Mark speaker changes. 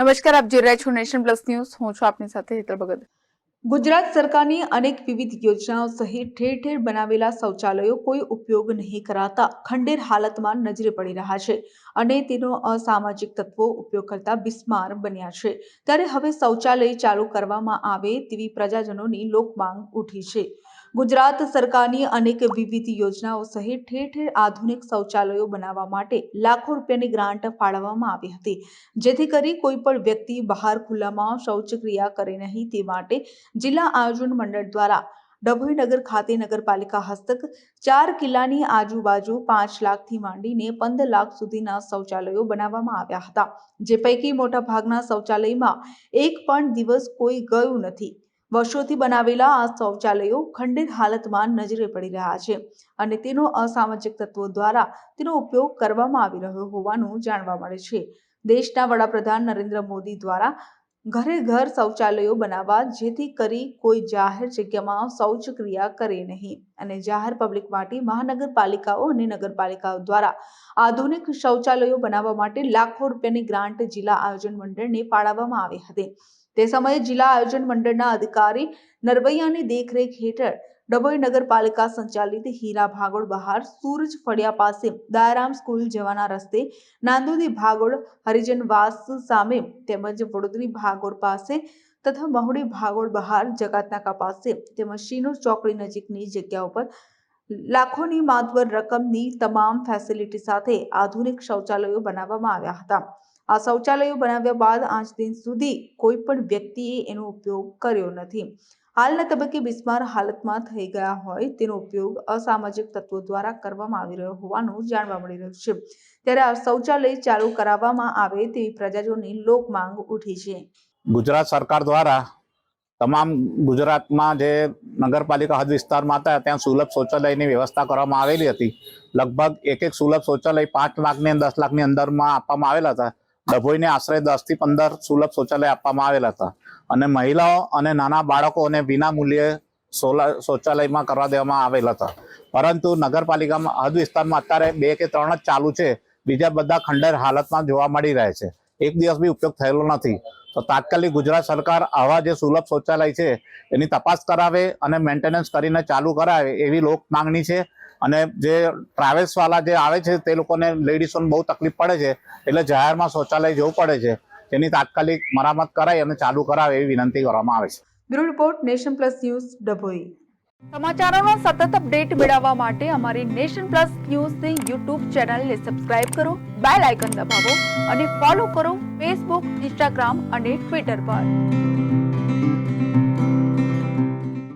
Speaker 1: નમસ્કાર, આપ જોઈ રહ્યા છો નેશન પ્લસ ન્યૂઝ. હું છું આપની સાથે હેતલ ભગત. ગુજરાત સરકારની અનેક વિવિધ યોજનાઓ સહિત ઠેર ઠેર બનાવેલા શૌચાલયો કોઈ ઉપયોગ નહીં કરાતા ખંડેર હાલતમાં નજરે પડી રહ્યા છે અને તેનો અસામાજિક તત્વો ઉપયોગ કરતા બિસ્માર બન્યા છે. ત્યારે હવે શૌચાલય ચાલુ કરવામાં આવે તેવી પ્રજાજનોની લોકમાંગ ઉઠી છે. ગુજરાત સરકારની અનેક વિવિધ યોજનાઓ સહિત ઠેર ઠેર આધુનિક શૌચાલયો બનાવવા માટે લાખો રૂપિયાની ગ્રાન્ટ ફાળવવામાં આવી હતી. જેથી કરી કોઈ પણ વ્યક્તિ બહાર ખુલ્લામાં શૌચક્રિયા કરે નહીં તે માટે જિલ્લા આયોજન મંડળ દ્વારા ડભોઈ નગર ખાતે નગરપાલિકા હસ્તક ચાર કિલ્લાની આજુબાજુ પાંચ લાખથી માંડીને પંદર લાખ સુધીના શૌચાલયો બનાવવામાં આવ્યા હતા. જે પૈકી મોટાભાગના શૌચાલયમાં એક પણ દિવસ કોઈ ગયું નથી. વર્ષોથી બનાવેલા આ શૌચાલયો ખંડિત હાલતમાં નજરે પડી રહ્યા છે અને તેનો અસામાજિક તત્વો દ્વારા તેનો ઉપયોગ કરવામાં આવી રહ્યો હોવાનું જાણવા મળે છે. દેશના વડાપ્રધાન નરેન્દ્ર મોદી દ્વારા ઘરે ઘર શૌચાલયો બનાવવા, જેથી કરી કોઈ જાહેર જગ્યામાં શૌચક્રિયા કરે નહીં. અને જાહેર પબ્લિક માટે મહાનગરપાલિકાઓ અને નગરપાલિકાઓ દ્વારા આધુનિક શૌચાલયો બનાવવા માટે લાખો રૂપિયાની ગ્રાન્ટ જિલ્લા આયોજન મંડળને ફાળવવામાં આવી હતી. તે સમયે જિલ્લા આયોજન મંડળના અધિકારી નરવૈયાની દેખરેખ હેઠળ ડભોઈ નગરપાલિકા સંચાલિત હીરા ભાગોળ બહાર સૂરજ ફળિયા પાસે દયારામ સ્કૂલ જવાના રસ્તે નાંદોદી ભાગોળ હરિજનવાસ સામે તેમજ વડોદરી ભાગોળ પાસે તથા મહુડી ભાગોળ બહાર જકાતનાકા પાસે તેમજ શિનોર ચોકડી નજીકની જગ્યા ઉપર લાખોની માતબર રકમની તમામ ફેસિલિટી સાથે આધુનિક શૌચાલયો બનાવવામાં આવ્યા હતા. આ શૌચાલયો બનાવ્યા બાદ આજ દિન સુધી કોઈ પણ વ્યક્તિએ એનો ઉપયોગ કર્યો નથી. હાલના તબક્કે બિસ્માર હાલતમાં થઈ ગયા હોય તેનો ઉપયોગ અસામાજિક તત્વો દ્વારા કરવામાં આવી રહ્યો હોવાનું જાણવા મળી રહ્યું છે. ત્યારે શૌચાલય ચાલુ કરાવવામાં આવે તેવી પ્રજાજોની લોક માંગ ઉઠી છે.
Speaker 2: ગુજરાત સરકાર દ્વારા તમામ ગુજરાતમાં જે નગરપાલિકા હદ વિસ્તારમાં હતા, ત્યાં સુલભ શૌચાલયની વ્યવસ્થા કરવામાં આવેલી હતી. લગભગ એક એક સુલભ શૌચાલય પાંચ લાખની દસ લાખની અંદરમાં આપવામાં આવેલા હતા. ડભોઈને આશરે દસથી પંદર સુલભ શૌચાલય આપવામાં આવેલા હતા. અને મહિલાઓ અને નાના બાળકોને વિના મૂલ્યે સોલા, શૌચાલયમાં કરવા દેવામાં આવેલા હતા. પરંતુ નગરપાલિકામાં હદ વિસ્તારમાં અત્યારે બે કે ત્રણ જ ચાલુ છે. બીજા બધા ખંડેર હાલતમાં જોવા મળી રહે છે. એક દિવસ બી ઉપયોગ થયેલો નથી. તો તાત્કાલિક ગુજરાત સરકાર આવા જે સુલભ શૌચાલય છે, એની તપાસ કરાવે અને મેન્ટેનન્સ કરીને ચાલુ કરાવે એવી લોક માંગણી છે. અને જે ટ્રાવેલ્સ વાળા જે આવે છે તે લોકોને લેડીઝોને બહુ તકલીફ પડે છે. એટલે જાહેરમાં શૌચાલય જવું પડે છે. તેની તાત્કાલિક મરામત કરાય અને ચાલુ કરાવે એવી વિનંતી કરવામાં આવે છે.
Speaker 1: Bureau report nation plus news Dabhoi. સમાચારોનો સતત અપડેટ મેળવવા માટે અમારી નેશન પ્લસ ન્યૂઝની યુટ્યુબ ચેનલને સબસ્ક્રાઇબ કરો બેલ આઇકન દબાવો અને ફોલો કરો ફેસબુક ઇન્સ્ટાગ્રામ અને ટ્વિટર પર.